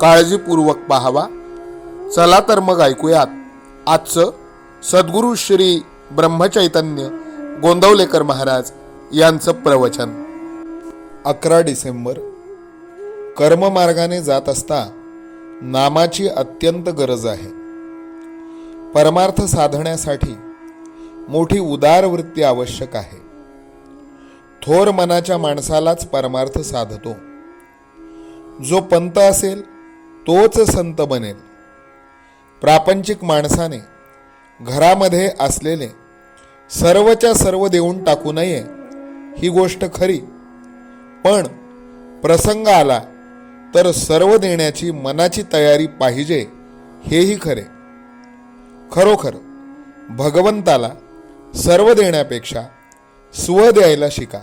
काळजीपूर्वक पाहावा. चला तर मग ऐकूयात. आजचं सद्गुरू श्री ब्रह्मचैतन्य गोंदवलेकर महाराज यांचं प्रवचन. अकरा डिसेंबर. कर्ममार्गाने जात असता नामाची अत्यंत गरज आहे. परमार्थ साधण्यासाठी मोठी उदार वृत्ती आवश्यक आहे. थोर मनाच्या माणसालाच परमार्थ साधतो. जो पंत असेल तोच संत बनेल. प्रापंचिक माणसाने घरामध्ये असलेले सर्वच्या सर्व देऊन टाकू नये ही गोष्ट खरी. पण प्रसंग आला तर सर्व देण्याची मनाची तयारी पाहिजे हेही खरे. खरोखर भगवंताला सर्व देण्यापेक्षा स्व द्यायला शिका.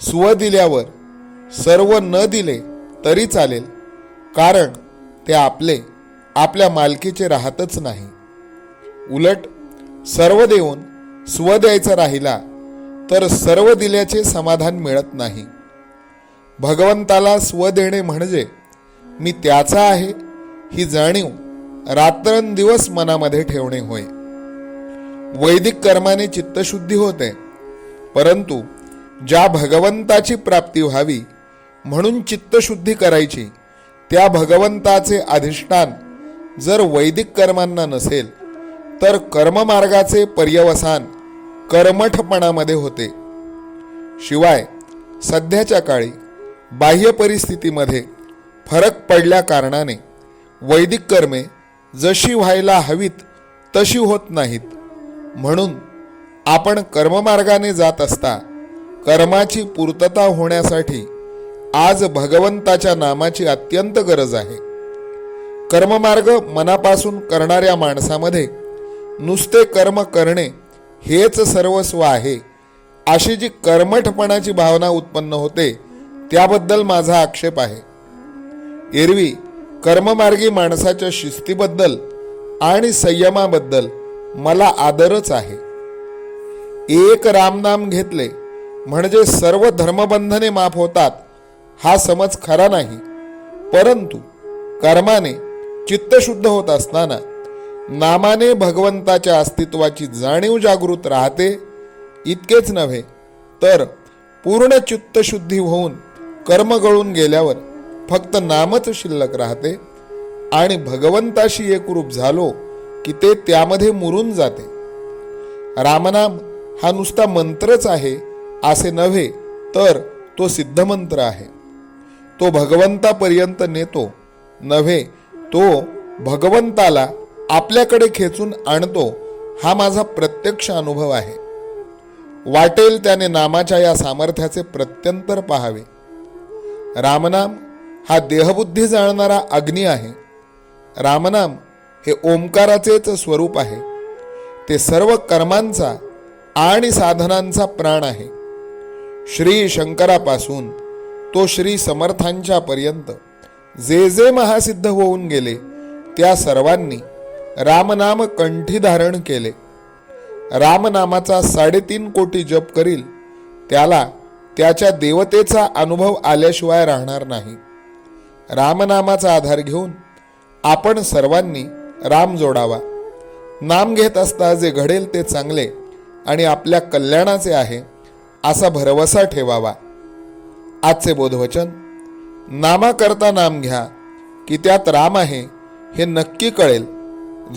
स्व दिल्यावर सर्व न दिले तरी चालेल. कारण ते आपले आपल्या मालकीचे राहतच नाही. उलट सर्व देऊन स्व द्यायचा राहिला तर सर्व दिल्याचे समाधान मिळत नाही. भगवंताला स्व देणे म्हणजे मी त्याचा आहे ही जाणीव रात्रंदिवस मनामध्ये ठेवणे होय. वैदिक कर्माने चित्तशुद्धी होते परंतु ज्या भगवंताची प्राप्ती व्हावी म्हणून चित्तशुद्धी करायची त्या भगवंताचे अधिष्ठान जर वैदिक कर्मांना नसेल तर कर्ममार्गाचे पर्यवसान कर्मठपणामध्ये होते. शिवाय सध्याच्या काळी बाह्य परिस्थितीमध्ये फरक पडल्या कारणाने वैदिक कर्मे जशी व्हायला हवीत तशी होत नाहीत. म्हणून आपण कर्ममार्गाने जात असता कर्माची पूर्तता होण्यासाठी आज भगवंताच्या नामाची अत्यंत गरज आहे. कर्ममार्ग मनापासून करणाऱ्या माणसामध्ये नुसते कर्म करणे हेच सर्वस्व आहे. अशी जी कर्मठपणाची भावना उत्पन्न होते त्याबद्दल माझा आक्षेप आहे. एरवी कर्ममार्गी माणसाच्या शिस्तीबद्दल आणि संयमाबद्दल मला आदरच आहे. एक रामनाम घेतले म्हणजे सर्व धर्मबंधने माफ होतात हा समज खरा नाही. परंतु कर्माने चित्तशुद्ध होत असताना नामाने भगवंताच्या अस्तित्वाची जाणीव जागृत राहते इतकेच नव्हे तर पूर्ण चित्तशुद्धी होऊन कर्म गळून गेल्यावर फक्त नामच शिल्लक राहते आणि भगवंताशी एकरूप झालो की ते त्यामध्ये मुरून जाते. रामनाम हा नुसता मंत्रच आहे असे नव्हे तर तो सिद्धमंत्र आहे. तो भगवंतापर्यंत नेतो. नव्हे तो भगवंताला आपल्याकडे खेचून आणतो हा माझा प्रत्यक्ष अनुभव आहे. वाटेल त्याने नामाच्या या सामर्थ्याचे प्रत्यंतर पाहावे. रामनाम हा देहबुद्धी जाळणारा अग्नी आहे. रामनाम हे ओंकाराचेच स्वरूप आहे. ते सर्व कर्मांचा आणि साधनांचा प्राण आहे. श्री शंकरापासून तो श्री समर्थांच्या पर्यंत जे जे महासिद्ध होऊन गेले त्या सर्वांनी रामनाम कंठी धारण केले. रामनामाचा साडेतीन कोटी जप करील त्याला त्याच्या देवतेचा अनुभव आल्याशिवाय राहणार नाही. रामनामाचा आधार घेऊन आपण सर्वांनी राम जोडावा. नाम घेत असता जे घडेल ते चांगले आणि आपल्या कल्याणाचे आहे असा भरवसा ठेवावा. आजचे बोधवचन. नामाकरता नाम घ्या की त्यात राम आहे हे नक्की कळेल.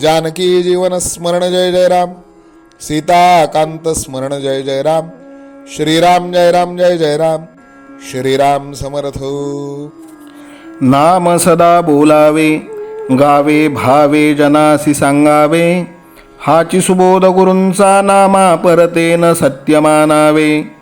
जानकी जीवन स्मरण जय जय राम. सीताकांत स्मरण जय जय राम. श्रीराम जय राम जय जय राम. श्रीराम समर्थ. नाम सदा बोलावे गावे भावे जनासी सांगावे हाची सुबोध गुरूंचा नामा परतेन सत्यमानावे.